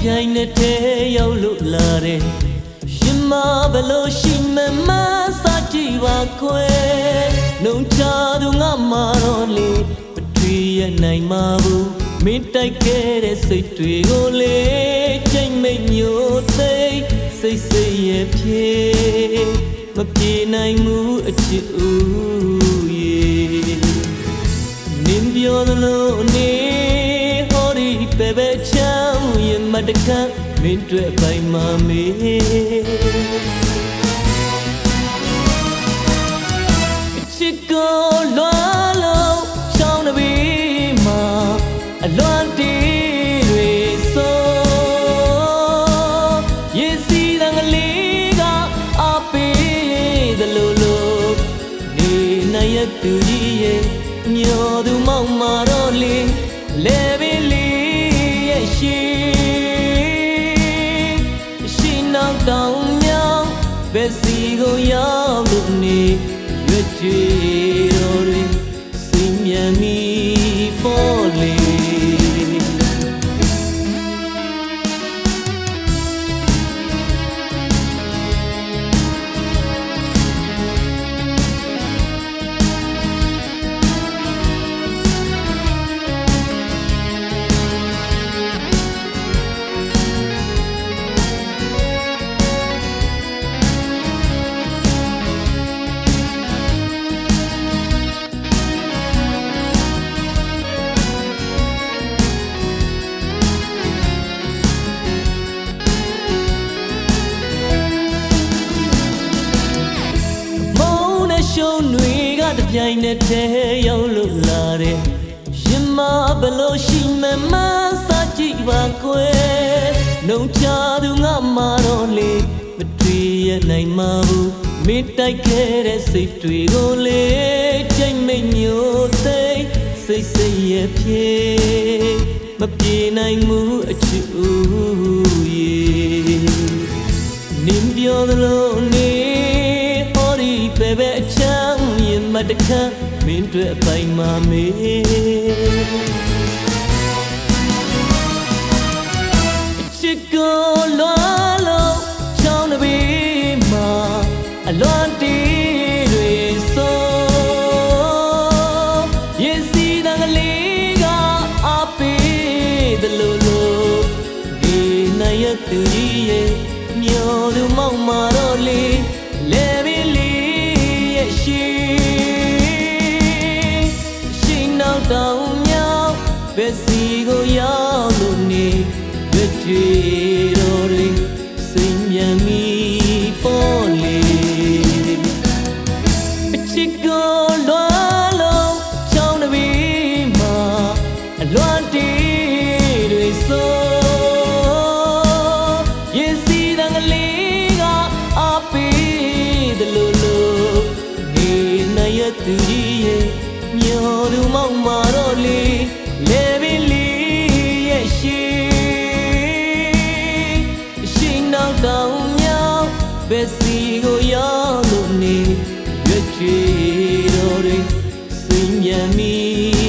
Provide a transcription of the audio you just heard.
ပြိုင်နဲ့တည်းရောက်လို့လာတယ်ရှင်မဘလို့ရှိမမစားကြည့်ပါခွဲနှုံချသူငါမာတော့လေမထွေရနိုင်မှာဘူးမင်းတိုက်ခဲ့တဲ့စိတ်တွေကိုလေချိန်မိတ်မျိုးသိမ်းစိတ်စိတ်ရဲ့ဖြေမပြေနိုင်မှုအချစ်ဦးရေနင်းပြောသလိုနေ မ်းရင်မတကမင်းတွေ့ပိုင်မမေချစ်ကိုလွားလို့ချောင်းတပီးမှာအလွန်တီးတွေဆိုရေစီးတန်ကလေးကအပေးသလိုလိုနေနိုင်ရသူကြီးရဲ့မျောသူမောက်မာတော့လေလဲပင်လေးရဲ့ရှိရှိ ယ်စီကိုရောက်လို့နေရွက်ကြွေတော်တွေစိတ်မြန်မီ တွေကတပြိုင်နက်တည်းရောက်လို့လာတယ်ရင်မဘလို့ရှိမမစားကြည့်ပါကွယ်နှုံချသူငါမာတော့လေမတွေ့ရနိုင်မှာဘူးမင်းတိုက်ခဲ့တဲ့စိတ်တွေကိုလေချိန်မိတ်မျိုးသိမ်းစိတ်စိတ်ရဲ့ဖြေမပြေနိုင်မှုအချစ်ဦးရေနင်းပြောသလိုနေ တခမ်းမင်းတွေ့အပိုင်မမေချစ်ကိုလွားလို့ချောင်းတပီးမှာအလွန်တီးတွေဆိုရင်စီတန်ကလေးကအပေးသလိုလိုဒီနိုင်ရသူကြီးရဲ့မျောသူမောက်မာတော့လေ သလိုလိုနေနိုင်ရသူကြီးရဲ့မျောသူမောက်မာတော့လေလဲပင် ရောက်လို့နေရွက်ကြွေတော်တွေစိတ်မြန်မီ